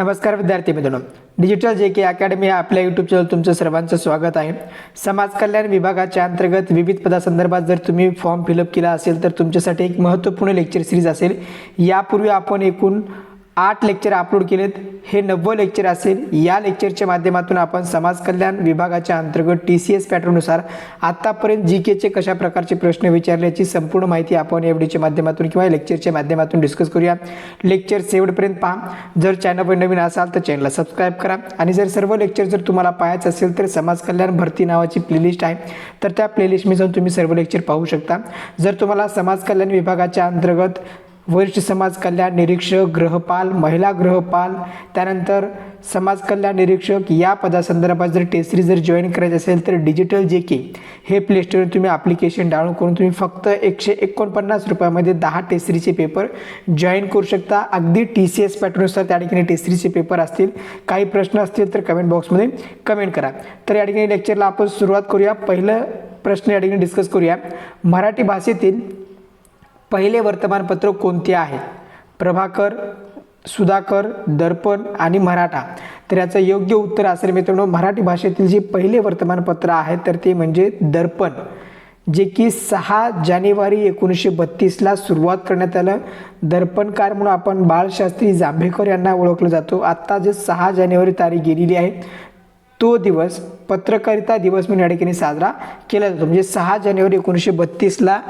नमस्कार विद्यार्थी मित्रांनो. डिजिटल जे के अकॅडमी या आपल्या यूट्यूब चॅनल तुमचं सर्वांचं स्वागत आहे. समाज कल्याण विभागाच्या अंतर्गत विविध पदासंदर्भात जर तुम्ही फॉर्म फिलअप केला असेल तर तुमच्यासाठी एक महत्त्वपूर्ण लेक्चर सिरीज असेल. यापूर्वी आपण एकूण आठ लेक्चर अपलोड केलेत. हे नव्वद लेक्चर असेल. या लेक्चरच्या माध्यमातून आपण समाज कल्याण विभागाच्या अंतर्गत टी सी एस पॅटर्ननुसार आत्तापर्यंत जी केचे कशा प्रकारचे प्रश्न विचारल्याची संपूर्ण माहिती आपण एफ डीच्या माध्यमातून किंवा लेक्चरच्या माध्यमातून डिस्कस करूया. लेक्चर शेवटपर्यंत पहा. जर चॅनलवर नवीन असाल तर चॅनलला सबस्क्राईब करा. आणि जर सर्व लेक्चर जर तुम्हाला पाहायचं असेल तर समाज कल्याण भरती नावाची प्लेलिस्ट आहे. तर त्या प्लेलिस्टमध्ये जाऊन तुम्ही सर्व लेक्चर पाहू शकता. जर तुम्हाला समाज कल्याण विभागाच्या अंतर्गत वरिष्ठ समाज कल्याण निरीक्षक गृहपाल महिला गृहपाल त्यानंतर समाज कल्याण निरीक्षक या पदासंदर्भात जर टेस्टरी जर जॉईन करायचं असेल तर डिजिटल जे के हे प्ले स्टोरवर तुम्ही ॲप्लिकेशन डाउनलोड करून तुम्ही फक्त एकशे एकोणपन्नास रुपयामध्ये दहा टेस्टरीचे पेपर जॉईन करू शकता. अगदी टी सी एस पॅटर्ननुसार त्या ठिकाणी टेस्टरीचे पेपर असतील. काही प्रश्न असतील तर कमेंट बॉक्समध्ये कमेंट करा. तर या ठिकाणी लेक्चरला आपण सुरुवात करूया. पहिलं प्रश्न या ठिकाणी डिस्कस करूया. मराठी भाषेतील पहिले वर्तमानपत्र कोणते आहे? प्रभाकर सुधाकर दर्पण आणि मराठा. तर याचं योग्य उत्तर असेल मित्रांनो मराठी भाषेतील जे पहिले वर्तमानपत्र आहे तर ते म्हणजे दर्पण. जे की सहा जानेवारी एकोणीसशे बत्तीसला सुरुवात करण्यात आलं. दर्पणकार म्हणून आपण बाळशास्त्री जांभेकर यांना ओळखलं जातो. आत्ता जे सहा जानेवारी तारीख गेलेली आहे तो दिवस पत्रकारिता दिवस म्हणून या ठिकाणी साजरा केला जातो. म्हणजे सहा जानेवारी एकोणीसशे बत्तीसला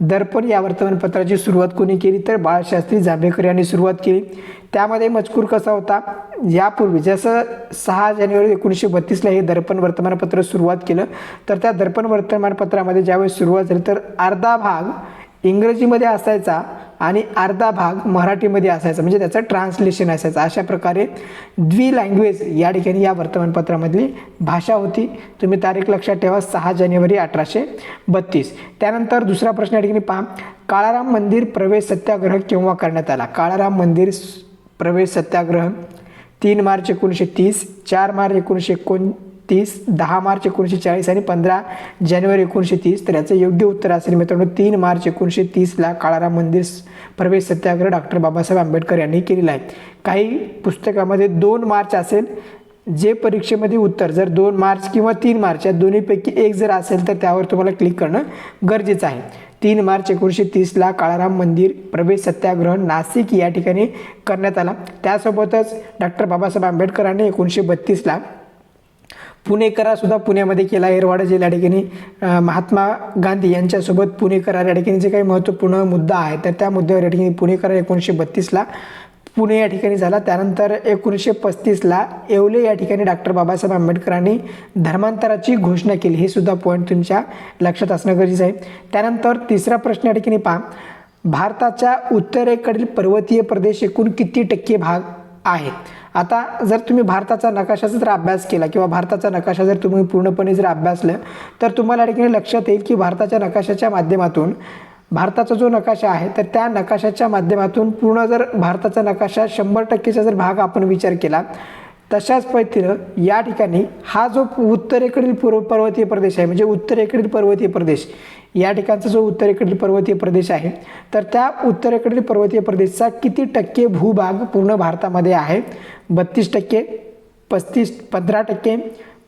दर्पण या वर्तमानपत्राची सुरुवात कोणी केली तर बाळशास्त्री जांभेकर यांनी सुरुवात केली. त्यामध्ये मजकूर कसा होता? यापूर्वी जसं सहा जानेवारी एकोणीसशे बत्तीसला हे दर्पण वर्तमानपत्र सुरुवात केलं तर त्या दर्पण वर्तमानपत्रामध्ये ज्यावेळेस सुरुवात झाली तर अर्धा भाग इंग्रजीमध्ये असायचा आणि अर्धा भाग मराठीमध्ये असायचा. म्हणजे त्याचं ट्रान्सलेशन असायचं. अशा प्रकारे द्वि लँग्वेज या ठिकाणी या वर्तमानपत्रामधली भाषा होती. तुम्ही तारीख लक्षात ठेवा सहा जानेवारी अठराशे बत्तीस. त्यानंतर दुसरा प्रश्न या ठिकाणी पहा. काळाराम मंदिर प्रवेश सत्याग्रह केव्हा करण्यात आला? काळाराम मंदिर प्रवेश सत्याग्रह तीन मार्च एकोणीसशे तीस चार मार्च एकोणीसशे एकोण तीस दहा मार्च एकोणीसशे चाळीस आणि पंधरा जानेवारी एकोणीसशे तीस. तर याचं योग्य उत्तर असेल मित्रांनो तीन मार्च एकोणीसशे तीसला काळाराम मंदिर प्रवेश सत्याग्रह डॉक्टर बाबासाहेब आंबेडकर यांनी केलेला आहे. काही पुस्तकामध्ये दोन मार्च असेल जे परीक्षेमध्ये उत्तर जर दोन मार्च किंवा तीन मार्च या दोन्हीपैकी एक जर असेल तर त्यावर तुम्हाला क्लिक करणं गरजेचं आहे. तीन मार्च एकोणीसशे तीसला काळाराम मंदिर प्रवेश सत्याग्रह नाशिक या ठिकाणी करण्यात आला. त्यासोबतच डॉक्टर बाबासाहेब आंबेडकरांनी एकोणीसशे बत्तीसला पुणे करार सुद्धा पुण्यामध्ये केला येरवाडा जिल्हा ठिकाणी महात्मा गांधी यांच्यासोबत पुणे करार या ठिकाणी जे काही महत्त्वपूर्ण मुद्दा आहे तर त्या मुद्द्यावर या ठिकाणी पुणे करार एकोणीसशे बत्तीसला पुणे या ठिकाणी झाला. त्यानंतर एकोणीसशे पस्तीसला येवले या ठिकाणी डॉक्टर बाबासाहेब आंबेडकरांनी धर्मांतराची घोषणा केली. हे सुद्धा पॉईंट तुमच्या लक्षात असणं गरजेचं आहे. त्यानंतर तिसरा प्रश्न या ठिकाणी पहा. भारताच्या उत्तरेकडील पर्वतीय प्रदेश एकूण किती टक्के भाग आहे? आता जर तुम्ही भारताचा नकाशाचा जर अभ्यास केला किंवा भारताचा नकाशा जर तुम्ही पूर्णपणे जर अभ्यासलं तर तुम्हाला ठिकाणी लक्षात येईल की भारताच्या नकाशाच्या माध्यमातून भारताचा जो नकाशा आहे तर त्या नकाशाच्या माध्यमातून पूर्ण जर भारताचा नकाशा शंभर टक्केचा जर भाग आपण विचार केला तशाच पद्धतीनं या ठिकाणी हा जो उत्तरेकडील पूर्व पर्वतीय प्रदेश आहे म्हणजे उत्तरेकडील पर्वतीय प्रदेश या ठिकाणचा जो उत्तरेकडील पर्वतीय प्रदेश आहे तर त्या उत्तरेकडील पर्वतीय प्रदेशचा किती टक्के भूभाग पूर्ण भारतामध्ये आहे? बत्तीस टक्के पस्तीस पंधरा टक्के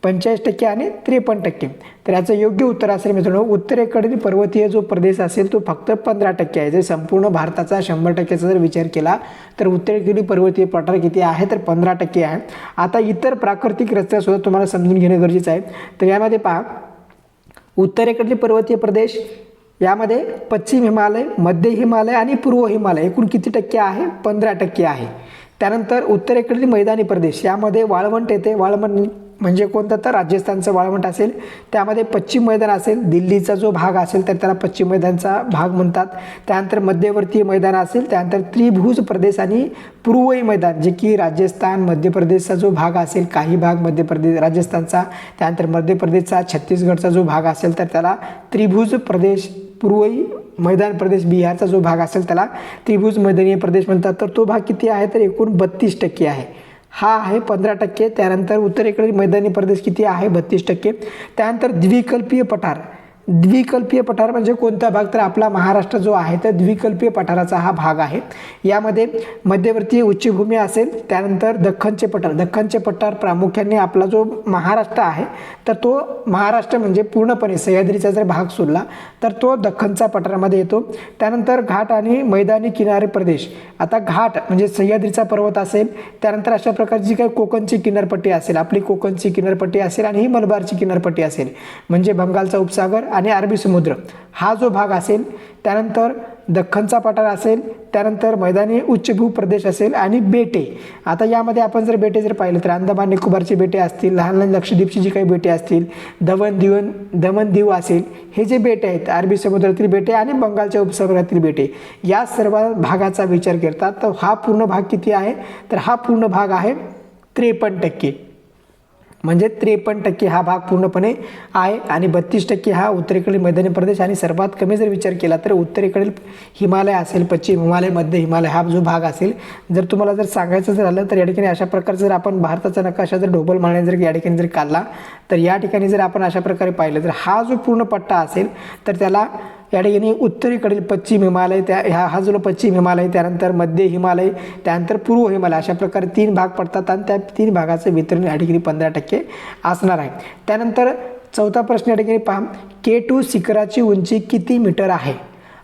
पंचेचाळीस टक्के आणि त्रेपन्न टक्के. तर याचं योग्य उत्तर असेल मित्रांनो उत्तरेकडील पर्वतीय जो प्रदेश असेल तो फक्त पंधरा टक्के आहे. जर संपूर्ण भारताचा शंभर टक्क्याचा जर विचार केला तर उत्तरेकडील पर्वतीय पठार किती आहे? तर पंधरा टक्के आहे. आता इतर प्राकृतिक रस्त्यासुद्धा तुम्हाला समजून घेणं गरजेचं आहे. तर यामध्ये पहा उत्तरेकडील पर्वतीय प्रदेश यामध्ये पश्चिम हिमालय मध्य हिमालय आणि पूर्व हिमालय एकूण किती टक्के आहे? पंधरा टक्के आहे. त्यानंतर उत्तरेकडील मैदानी प्रदेश यामध्ये वाळवंट येते. वाळवंट म्हणजे कोणतं तर राजस्थानचं वाळवंट असेल त्यामध्ये पश्चिम मैदान असेल दिल्लीचा जो भाग असेल तर त्याला पश्चिम मैदानचा भाग म्हणतात. त्यानंतर मध्यवर्तीय मैदान असेल त्यानंतर त्रिभुज प्रदेश आणि पूर्वई मैदान जे की राजस्थान मध्य प्रदेशचा जो भाग असेल काही भाग मध्य प्रदेश राजस्थानचा त्यानंतर मध्य प्रदेशचा छत्तीसगडचा जो भाग असेल तर त्याला त्रिभुज प्रदेश पूर्वई मैदान प्रदेश बिहारचा जो भाग असेल त्याला त्रिभुज मैदानीय प्रदेश म्हणतात. तर तो भाग किती आहे? तर एकूण बत्तीस टक्के आहे. हा आहे पंधरा टक्के. त्यानंतर उत्तरेकडील मैदानी प्रदेश किती आहे? बत्तीस टक्के. त्यानंतर द्विकल्पीय पठार. द्विकल्पीय पठार म्हणजे कोणता भाग? तर आपला महाराष्ट्र जो आहे तर द्विकल्पीय पठाराचा हा भाग आहे. यामध्ये मध्यवर्ती उच्चभूमी असेल त्यानंतर दख्खनचे पठार. दख्खनचे पठार प्रामुख्याने आपला जो महाराष्ट्र आहे तर तो महाराष्ट्र म्हणजे पूर्णपणे सह्याद्रीचा जर भाग सोडला तर तो दख्खनचा पठारामध्ये येतो. त्यानंतर घाट आणि मैदानी किनारे प्रदेश. आता घाट म्हणजे सह्याद्रीचा पर्वत असेल त्यानंतर अशा प्रकारची काही कोकणची किनारपट्टी असेल आपली कोकणची किनारपट्टी असेल आणि ही मलबारची किनारपट्टी असेल. म्हणजे बंगालचा उपसागर आणि अरबी समुद्र. हा जो भाग असेल त्यानंतर दख्खनचा पठार असेल त्यानंतर मैदानी उच्चभू प्रदेश असेल आणि बेटे. आता यामध्ये आपण जर बेटे जर पाहिलं तर अंदमान निकोबारची बेटे असतील लहान लहान लक्षद्वीपची जी काही बेटे असतील दमन दिवन दमन दीव असेल हे जे बेटे आहेत अरबी समुद्रातील बेटे आणि बंगालच्या उपसागरातील बेटे या सर्व भागाचा विचार करतात तर हा पूर्ण भाग किती आहे? तर हा पूर्ण भाग आहे त्रेपन्न टक्के. म्हणजे त्रेपन्न टक्के हा भाग पूर्णपणे आहे आणि बत्तीस टक्के हा उत्तरेकडील मैदानी प्रदेश आणि सर्वात कमी जर विचार केला तर उत्तरेकडील हिमालय असेल पश्चिम हिमालय मध्य हिमालय हा जो भाग असेल जर तुम्हाला जर सांगायचं जर झालं तर या ठिकाणी अशा प्रकारचं जर आपण भारताचा नकाशा जर ढोबल मारणे जर या ठिकाणी जर काढला तर या ठिकाणी जर आपण अशा प्रकारे पाहिलं तर हा जो पूर्ण पट्टा असेल तर त्याला या ठिकाणी उत्तरेकडील पश्चिम हिमालय त्या ह्या हा जो पश्चिम हिमालय त्यानंतर मध्य हिमालय त्यानंतर पूर्व हिमालय अशा प्रकारे तीन भाग पडतात आणि त्या तीन भागाचं वितरण या ठिकाणी पंधरा टक्के असणार आहे. त्यानंतर चौथा प्रश्न या ठिकाणी पहा के टू शिखराची उंची किती मीटर आहे?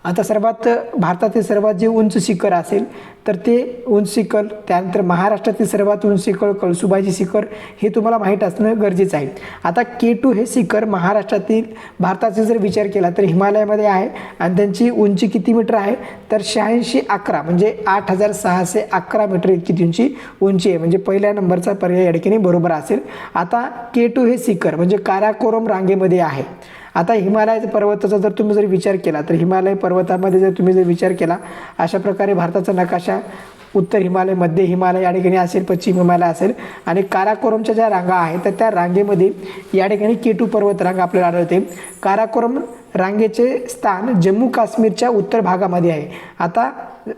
आता सर्वात भारतातील सर्वात जे उंच शिखर असेल तर ते उंच शिखर त्यानंतर महाराष्ट्रातील सर्वात उंच शिखर कळसुबाईचे शिखर हे तुम्हाला माहीत असणं गरजेचं आहे. आता के टू हे शिखर महाराष्ट्रातील भारताचा जर विचार केला तर हिमालयामध्ये आहे आणि त्यांची उंची किती मीटर आहे? तर शहाऐंशी अकरा म्हणजे आठ हजार सहाशे अकरा मीटर इतकी उंची उंची आहे. म्हणजे पहिल्या नंबरचा पर्याय या ठिकाणी बरोबर असेल. आता के टू हे शिखर म्हणजे काराकोरम रांगेमध्ये आहे. आता हिमालय पर्वताचा जर तुम्ही जर विचार केला तर हिमालय पर्वतामध्ये जर तुम्ही जर विचार केला अशा प्रकारे भारताचा नकाशा उत्तर हिमालय मध्य हिमालय या ठिकाणी असेल पश्चिम हिमालय असेल आणि काराकोरमच्या ज्या रांगा आहेत तर त्या रांगेमध्ये या ठिकाणी केटू पर्वत रांग आपल्याला आढळते. काराकोरम रांगेचे स्थान जम्मू काश्मीरच्या उत्तर भागामध्ये आहे. आता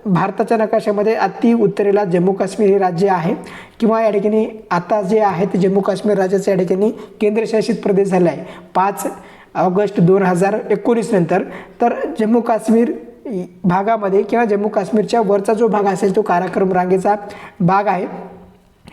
भारताच्या नकाशामध्ये अति उत्तरेला जम्मू काश्मीर हे राज्य आहे किंवा या ठिकाणी आता जे आहे ते जम्मू काश्मीर राज्याचं या ठिकाणी केंद्रशासित प्रदेश झाला आहे. पाच ऑगस्ट दोन हजार एकोणीस नंतर तर जम्मू काश्मीर भागामध्ये किंवा जम्मू काश्मीरच्या वरचा जो भाग असेल तो काराक्रम रांगेचा भाग आहे.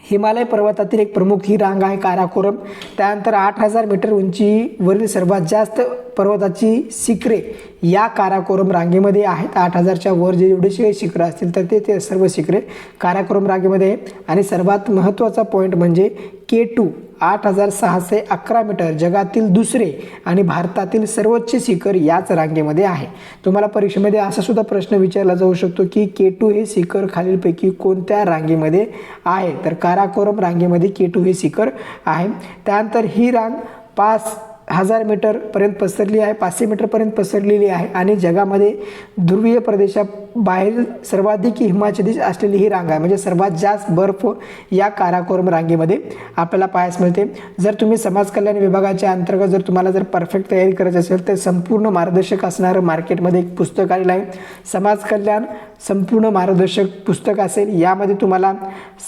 हिमालय पर्वतातील एक प्रमुख ही रांग आहे काराकोरम. त्यानंतर आठ हजार मीटर उंचीवरील सर्वात जास्त पर्वताची शिखरे या काराकोरम रांगेमध्ये आहेत. आठ हजारच्या वर जे जेवढे शिखरं असतील तर ते ते सर्व शिखरे काराकोरम रांगेमध्ये आहे आणि सर्वात महत्त्वाचा पॉईंट म्हणजे के टू. आठ हजार सहाशे अकरा मीटर जगातील दुसरे आणि भारतातील सर्वोच्च शिखर याच रांगेमध्ये आहे. तुम्हाला परीक्षेमध्ये असा सुद्धा प्रश्न विचारला जाऊ शकतो की के टू हे शिखर खालीलपैकी कोणत्या रांगेमध्ये आहे? तर काराकोरम रांगेमध्ये के टू हे शिखर आहे. त्यानंतर ही रांग पाच हजार मीटरपर्यंत पसरली आहे पाचशे मीटरपर्यंत पसरलेली आहे आणि जगामध्ये ध्रुवीय बाहेर सर्वाधिक हिमाच्छादित असलेली ही रांग आहे. म्हणजे सर्वात जास्त बर्फ या काराकोरम रांगेमध्ये आपल्याला पाहायस मिळते. जर तुम्ही समाज कल्याण विभागाच्या अंतर्गत जर तुम्हाला जर परफेक्ट तयारी करायची असेल तर संपूर्ण मार्गदर्शक असणारं मार्केटमध्ये एक पुस्तक आलेलं आहे. समाज कल्याण संपूर्ण मार्गदर्शक पुस्तक असेल. यामध्ये तुम्हाला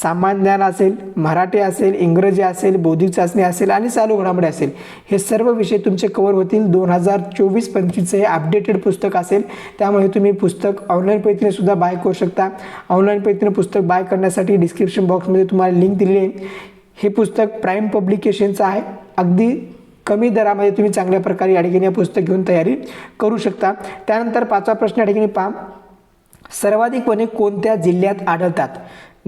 सामान्य ज्ञान असेल मराठी असेल इंग्रजी असेल बौद्धिक चाचणी असेल आणि चालू घडामोडी असेल. हे सर्व विषय तुमचे कवर होतील. दोन हजार चोवीस पंचवीसचं हे अपडेटेड पुस्तक असेल. त्यामुळे तुम्ही पुस्तक ऑनलाईन पद्धतीने सुद्धा बाय करू शकता. ऑनलाईन पद्धतीने पुस्तक बाय करण्यासाठी डिस्क्रिप्शन बॉक्समध्ये तुम्हाला लिंक दिलेली आहे. हे पुस्तक प्राईम पब्लिकेशनचं आहे. अगदी कमी दरामध्ये तुम्ही चांगल्या प्रकारे या ठिकाणी हे पुस्तक घेऊन तयारी करू शकता. त्यानंतर पाचवा प्रश्न या ठिकाणी पहा. सर्वाधिकपणे कोणत्या जिल्ह्यात आढळतात?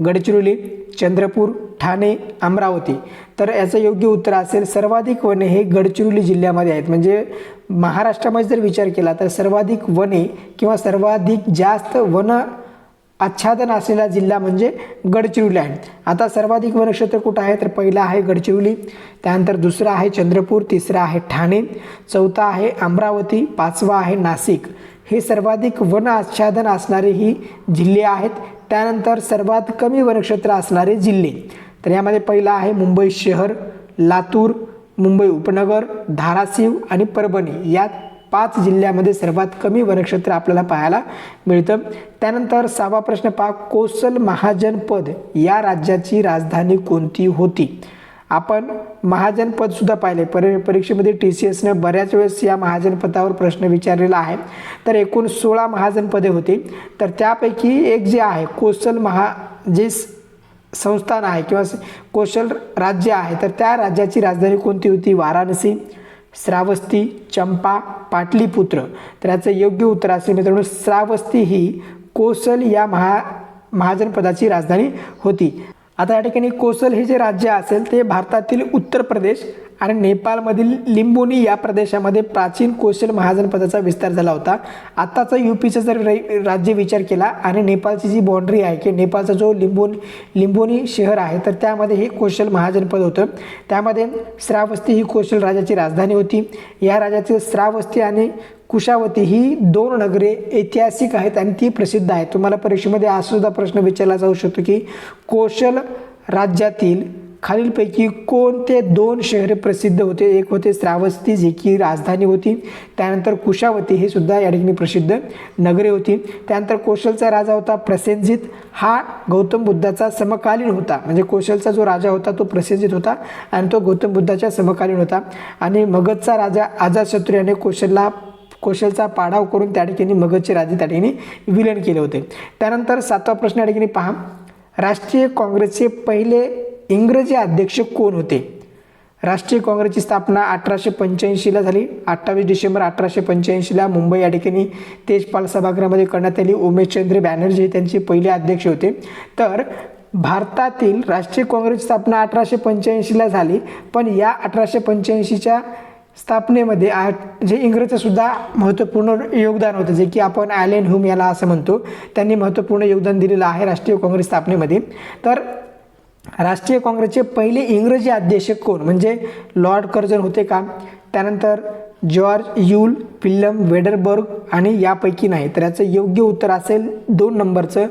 गडचिरोली चंद्रपूर ठाणे अमरावती. तर याचं योग्य उत्तर असेल सर्वाधिक वने हे गडचिरोली जिल्ह्यामध्ये आहेत. म्हणजे महाराष्ट्रामध्ये जर विचार केला तर सर्वाधिक वने किंवा सर्वाधिक जास्त वन आच्छादन असलेला जिल्हा म्हणजे गडचिरोली आहे. आता सर्वाधिक वनक्षेत्र कुठं आहे? तर पहिला आहे गडचिरोली त्यानंतर दुसरा आहे चंद्रपूर तिसरा आहे ठाणे चौथा आहे अमरावती पाचवा आहे नाशिक. हे सर्वाधिक वन आच्छादन असणारे ही जिल्हे आहेत. त्यानंतर सर्वात कमी वनक्षेत्र असणारे जिल्हे. तर यामध्ये पहिला आहे मुंबई शहर लातूर मुंबई उपनगर धाराशिव आणि परभणी. या पाच जिल्ह्यामध्ये सर्वात कमी वनक्षेत्र आपल्याला पाहायला मिळतं. त्यानंतर सहावा प्रश्न पहा कोसल महाजनपद या राज्याची राजधानी कोणती होती? आपण महाजनपदसुद्धा पाहिले. परि परीक्षेमध्ये टी सी एसनं बऱ्याच वेळेस या महाजनपदावर प्रश्न विचारलेला आहे. तर एकूण सोळा महाजनपदे होती. तर त्यापैकी एक जे आहे कोसल महा जे स- संस्थान आहे किंवा कोशल राज्य आहे तर त्या राज्याची राजधानी कोणती होती? वाराणसी श्रावस्ती चंपा पाटलीपुत्र. तर याचं योग्य उत्तर असेल मित्रांनो श्रावस्ती ही कोसल या महा महाजनपदाची राजधानी होती. आता या ठिकाणी कोसल हे जे राज्य असेल ते भारतातील उत्तर प्रदेश आणि नेपाळमधील लिंबोनी या प्रदेशामध्ये प्राचीन कोशल महाजनपदाचा विस्तार झाला होता. आत्ताचा युपीचा जर राज्य विचार केला आणि नेपाळची जी बाँड्री आहे की नेपाळचा जो लिंबोन लिंबोनी शहर आहे तर त्यामध्ये हे कोशल महाजनपद होतं. त्यामध्ये श्रावस्ती ही कोशल राजाची राजधानी होती. या राजाचे श्रावस्ती आणि कुशावती ही दोन नगरे ऐतिहासिक आहेत आणि ती प्रसिद्ध आहेत. तुम्हाला परीक्षेमध्ये हा सुद्धा प्रश्न विचारला जाऊ शकतो की कौशल राज्यातील खालीलपैकी कोणते दोन शहरे प्रसिद्ध होते? एक होते श्रावस्ती जी की राजधानी होती. त्यानंतर कुशावती हे सुद्धा या ठिकाणी प्रसिद्ध नगरे होती. त्यानंतर कौशलचा राजा होता प्रसेनजित हा गौतम बुद्धाचा समकालीन होता. म्हणजे कौशलचा जो राजा होता तो प्रसेनजित होता आणि तो गौतम बुद्धाच्या समकालीन होता. आणि मगधचा राजा अजातशत्रू याने कौशलला कौशलचा पाडाव करून त्या ठिकाणी मगधचे राजे त्या ठिकाणी विलीन केले होते. त्यानंतर सातवा प्रश्न या ठिकाणी पहा. राष्ट्रीय काँग्रेसचे पहिले इंग्रजी अध्यक्ष कोण होते? राष्ट्रीय काँग्रेसची स्थापना अठराशे पंच्याऐंशीला झाली. अठ्ठावीस डिसेंबर अठराशे पंच्याऐंशीला मुंबई या ठिकाणी तेजपाल सभागृहामध्ये करण्यात आली. उमेशचंद्र बॅनर्जी हे त्यांचे पहिले अध्यक्ष होते. तर भारतातील राष्ट्रीय काँग्रेसची स्थापना अठराशे पंच्याऐंशीला झाली. पण या अठराशे पंच्याऐंशीच्या स्थापनेमध्ये आ जे इंग्रजचं सुद्धा महत्त्वपूर्ण योगदान होतं जे की आपण ॲलेन हुम याला असं म्हणतो त्यांनी महत्त्वपूर्ण योगदान दिलेलं आहे राष्ट्रीय काँग्रेस स्थापनेमध्ये. तर राष्ट्रीय काँग्रेसचे पहिले इंग्रजी अध्यक्ष कोण? म्हणजे लॉर्ड कर्जन होते का? त्यानंतर जॉर्ज यूल पिल्लम वेडरबर्ग आणि यापैकी नाही तर याचं योग्य उत्तर असेल दोन नंबरचं.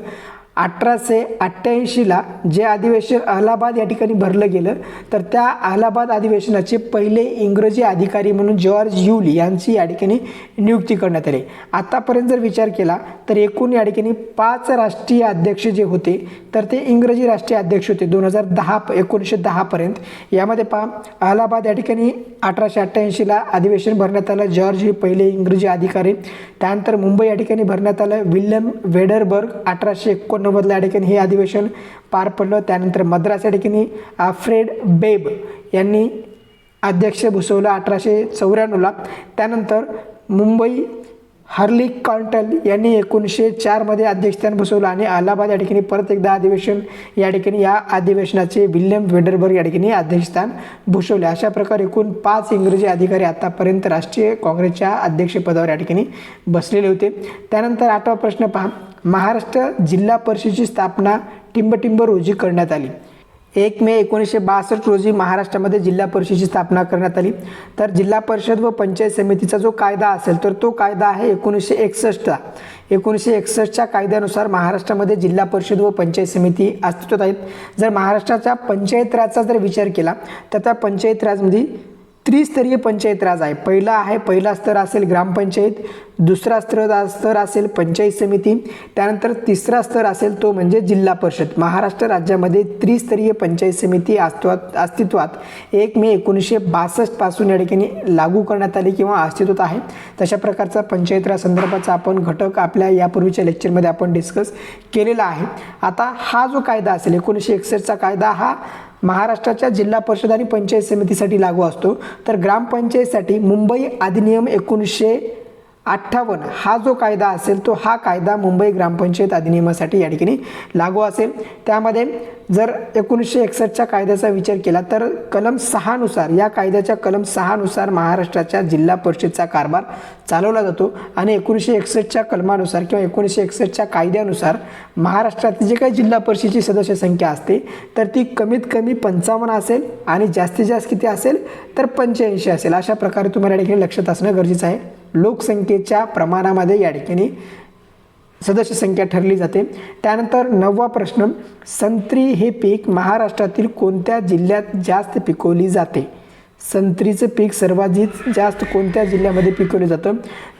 अठराशे अठ्ठ्याऐंशीला जे अधिवेशन अलाहाबाद या ठिकाणी भरलं गेलं तर त्या अलाहाबाद अधिवेशनाचे पहिले इंग्रजी अधिकारी म्हणून जॉर्ज युली यांची या ठिकाणी नियुक्ती करण्यात आली. आतापर्यंत जर विचार केला तर एकूण या ठिकाणी पाच राष्ट्रीय अध्यक्ष जे होते तर ते इंग्रजी राष्ट्रीय अध्यक्ष होते दोन हजार दहा एकोणीसशे दहापर्यंत. यामध्ये पहा अलाहाबाद या ठिकाणी अठराशे अठ्ठ्याऐंशीला अधिवेशन भरण्यात आलं जॉर्ज हे पहिले इंग्रजी अधिकारी. त्यानंतर मुंबई या ठिकाणी भरण्यात आलं विल्यम वेडरबर्ग अठराशे एकोणनव्वदला या ठिकाणी हे अधिवेशन पार पडलं. त्यानंतर मद्रास या ठिकाणी आफ्रेड बेब यांनी अध्यक्ष भुसवलं अठराशे चौऱ्याण्णवला. त्यानंतर मुंबई हर्ली कॉन्टल यांनी एकोणीसशे चारमध्ये अध्यक्षस्थान बसवलं आणि अलाहाबाद या ठिकाणी परत एकदा अधिवेशन या ठिकाणी या अधिवेशनाचे विल्यम वेडरबर्ग या ठिकाणी अध्यक्षस्थान भूषवले. अशा प्रकारे एकूण पाच इंग्रजी अधिकारी आतापर्यंत राष्ट्रीय काँग्रेसच्या अध्यक्षपदावर या ठिकाणी बसलेले होते. त्यानंतर आठवा प्रश्न पहा. महाराष्ट्र जिल्हा परिषदेची स्थापना टिंबटिंब रोजी करण्यात आली. एक मे एकोणीसशे बासष्ट रोजी महाराष्ट्रामध्ये जिल्हा परिषदेची स्थापना करण्यात आली. तर जिल्हा परिषद व पंचायत समितीचा जो कायदा असेल तर तो कायदा आहे एकोणीसशे एकसष्टचा. एकोणीसशे एकसष्टच्या कायद्यानुसार महाराष्ट्रामध्ये जिल्हा परिषद व पंचायत समिती अस्तित्वात आहेत. जर महाराष्ट्राच्या पंचायत राजचा जर विचार केला तर त्या पंचायत राजमध्ये त्रिस्तरीय पंचायत राज आहे. पहिला आहे पहिला स्तर असेल ग्रामपंचायत दुसरा स्तर स्तर असेल पंचायत समिती त्यानंतर तिसरा स्तर असेल तो म्हणजे जिल्हा परिषद. महाराष्ट्र राज्यामध्ये त्रिस्तरीय पंचायत समिती अस्तित्वात अस्तित्वात एक मे एकोणीसशे बासष्टपासून या ठिकाणी लागू करण्यात आली किंवा अस्तित्वात आहे. तशा प्रकारचा पंचायत राज संदर्भाचा आपण घटक आपल्या यापूर्वीच्या लेक्चरमध्ये आपण डिस्कस केलेला आहे. आता हा जो कायदा असेल एकोणीसशे एकसष्टचा कायदा हा महाराष्ट्राच्या जिल्हा परिषद आणि पंचायत समितीसाठी लागू असतो. तर ग्रामपंचायतसाठी मुंबई अधिनियम एकोणीसशे अठ्ठावन्न. हा जो कायदा असेल तो हा कायदा मुंबई ग्रामपंचायत अधिनियमासाठी या ठिकाणी लागू असेल. त्यामध्ये जर एकोणीसशे एकसष्टच्या कायद्याचा विचार केला तर कलम सहानुसार या कायद्याच्या कलम सहानुसार महाराष्ट्राच्या जिल्हा परिषदचा कारभार चालवला जातो आणि एकोणीसशे एकसष्टच्या कलमानुसार किंवा एकोणीसशे एकसष्टच्या कायद्यानुसार महाराष्ट्रातली जे काही जिल्हा परिषदेची सदस्य संख्या असते तर ती कमीत कमी पंचावन्न असेल आणि जास्तीत जास्त किती असेल तर पंच्याऐंशी असेल. अशा प्रकारे तुम्हाला या ठिकाणी लक्षात असणं गरजेचं आहे. लोकसंख्येच्या प्रमाणामध्ये या ठिकाणी सदस्य संख्या ठरली जाते. त्यानंतर नववा प्रश्न संत्री हे पीक महाराष्ट्रातील कोणत्या जिल्ह्यात जास्त पिकवली जाते? संत्रीचं पीक सर्वाधिक जास्त कोणत्या जिल्ह्यामध्ये पिकवलं जातं?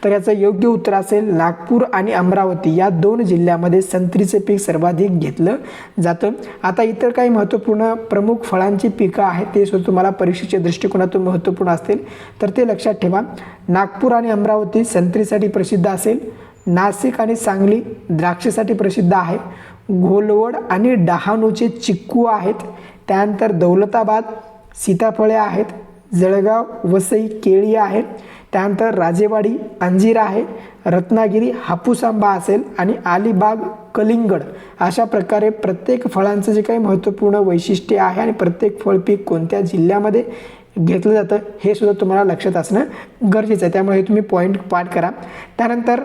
तर याचं योग्य उत्तर असेल नागपूर आणि अमरावती. या दोन जिल्ह्यामध्ये संत्रीचं पीक सर्वाधिक घेतलं जातं. आता इतर काही महत्त्वपूर्ण प्रमुख फळांची पिकं आहेत ते सुद्धा तुम्हाला परीक्षेच्या दृष्टिकोनातून महत्त्वपूर्ण असतील. तर ते लक्षात ठेवा. नागपूर आणि अमरावती संत्रीसाठी प्रसिद्ध असेल. नाशिक आणि सांगली द्राक्षेसाठी प्रसिद्ध आहे घोलवड आणि डहाणूचे चिक्कू आहेत. त्यानंतर दौलताबाद सीताफळे आहेत. जळगाव वसई केळी आहे त्यानंतर राजेवाडी अंजीर आहे. रत्नागिरी हापूस आंबा असेल आणि अलिबाग कलिंगड अशा प्रकारे प्रत्येक फळांचं जे काही महत्त्वपूर्ण वैशिष्ट्य आहे आणि प्रत्येक फळ पीक कोणत्या जिल्ह्यामध्ये घेतलं जातं हे सुद्धा तुम्हाला लक्षात असणं गरजेचं आहे. त्यामुळे हे तुम्ही पॉईंट पाठ करा. त्यानंतर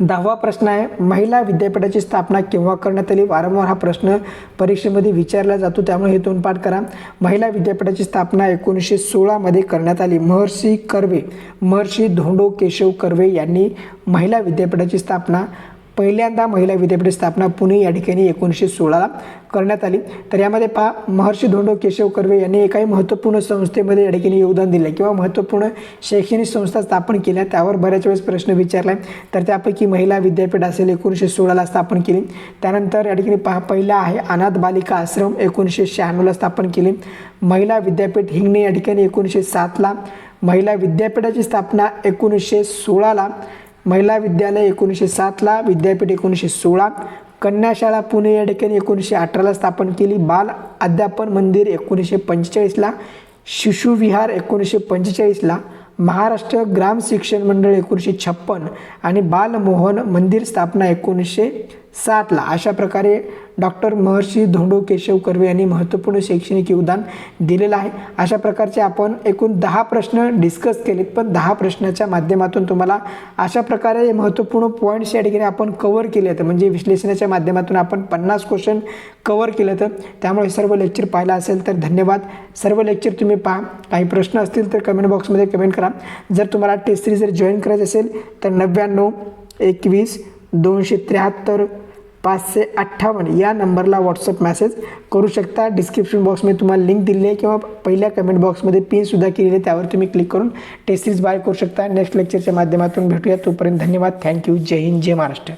दहावा प्रश्न आहे महिला विद्यापीठाची स्थापना केव्हा करण्यात आली? वारंवार हा प्रश्न परीक्षेमध्ये विचारला जातो त्यामुळे हे दोन पाठ करा. महिला विद्यापीठाची स्थापना एकोणीसशे सोळामध्ये करण्यात आली. महर्षी कर्वे महर्षी धोंडो केशव कर्वे यांनी महिला विद्यापीठाची स्थापना पहिल्यांदा महिला विद्यापीठ स्थापना पुणे या ठिकाणी एकोणीसशे सोळाला करण्यात आली. तर यामध्ये पहा महर्षी धोंडो केशव कर्वे यांनी एकाही महत्त्वपूर्ण संस्थेमध्ये या ठिकाणी योगदान दिलं किंवा महत्त्वपूर्ण शैक्षणिक संस्था स्थापन केल्या त्यावर बऱ्याच वेळेस प्रश्न विचारला तर त्यापैकी महिला विद्यापीठ असेल एकोणीसशे सोळाला स्थापन केली. त्यानंतर या ठिकाणी पहा पहिला आहे अनाथ बालिका आश्रम एकोणीसशे शहाण्णवला स्थापन केली. महिला विद्यापीठ हिंगणे या ठिकाणी एकोणीसशे सातला. महिला विद्यापीठाची स्थापना एकोणीसशे सोळाला. महिला विद्यालय एकोणीसशे सातला. विद्यापीठ एकोणीसशे सोळा. कन्याशाळा पुणे या ठिकाणी एकोणीसशे अठराला स्थापन केली. बाल अध्यापन मंदिर एकोणीसशे पंचेचाळीसला शिशुविहार एकोणीसशे पंचेचाळीसला महाराष्ट्र ग्राम शिक्षण मंडळ एकोणीसशे छप्पन आणि बालमोहन मंदिर स्थापना एकोणीसशे साठला अशा प्रकारे डॉक्टर महर्षी धोंडो केशव कर्वे यांनी महत्त्वपूर्ण शैक्षणिक योगदान दिलेलं आहे. अशा प्रकारचे आपण एकूण दहा प्रश्न डिस्कस केलेत पण दहा प्रश्नाच्या माध्यमातून तुम्हाला अशा प्रकारे महत्त्वपूर्ण पॉईंट्स या ठिकाणी आपण कवर केले तर म्हणजे विश्लेषणाच्या माध्यमातून आपण पन्नास क्वेश्चन कवर केलं तर त्यामुळे सर्व लेक्चर पाहिलं असेल तर धन्यवाद. सर्व लेक्चर तुम्ही पहा. काही प्रश्न असतील तर कमेंट बॉक्समध्ये कमेंट करा. जर तुम्हाला टेस्ट सिरीज जर जॉईन करायचं असेल तर नव्याण्णव एकवीस दोनशे त्र्याहत्तर पाचशे अठ्ठावन्न या नंबरला व्हॉट्सअप मेसेज करू शकता. डिस्क्रिप्शन बॉक्समध्ये तुम्हाला लिंक दिली आहे किंवा पहिल्या कमेंट बॉक्समध्ये पिनसुद्धा केलेली आहे. त्यावर तुम्ही क्लिक करून टेस्टीज बाय करू शकता. नेक्स्ट लेक्चरच्या माध्यमातून भेटूया. तोपर्यंत धन्यवाद. Thank you Jai Hind Jai Maharashtra.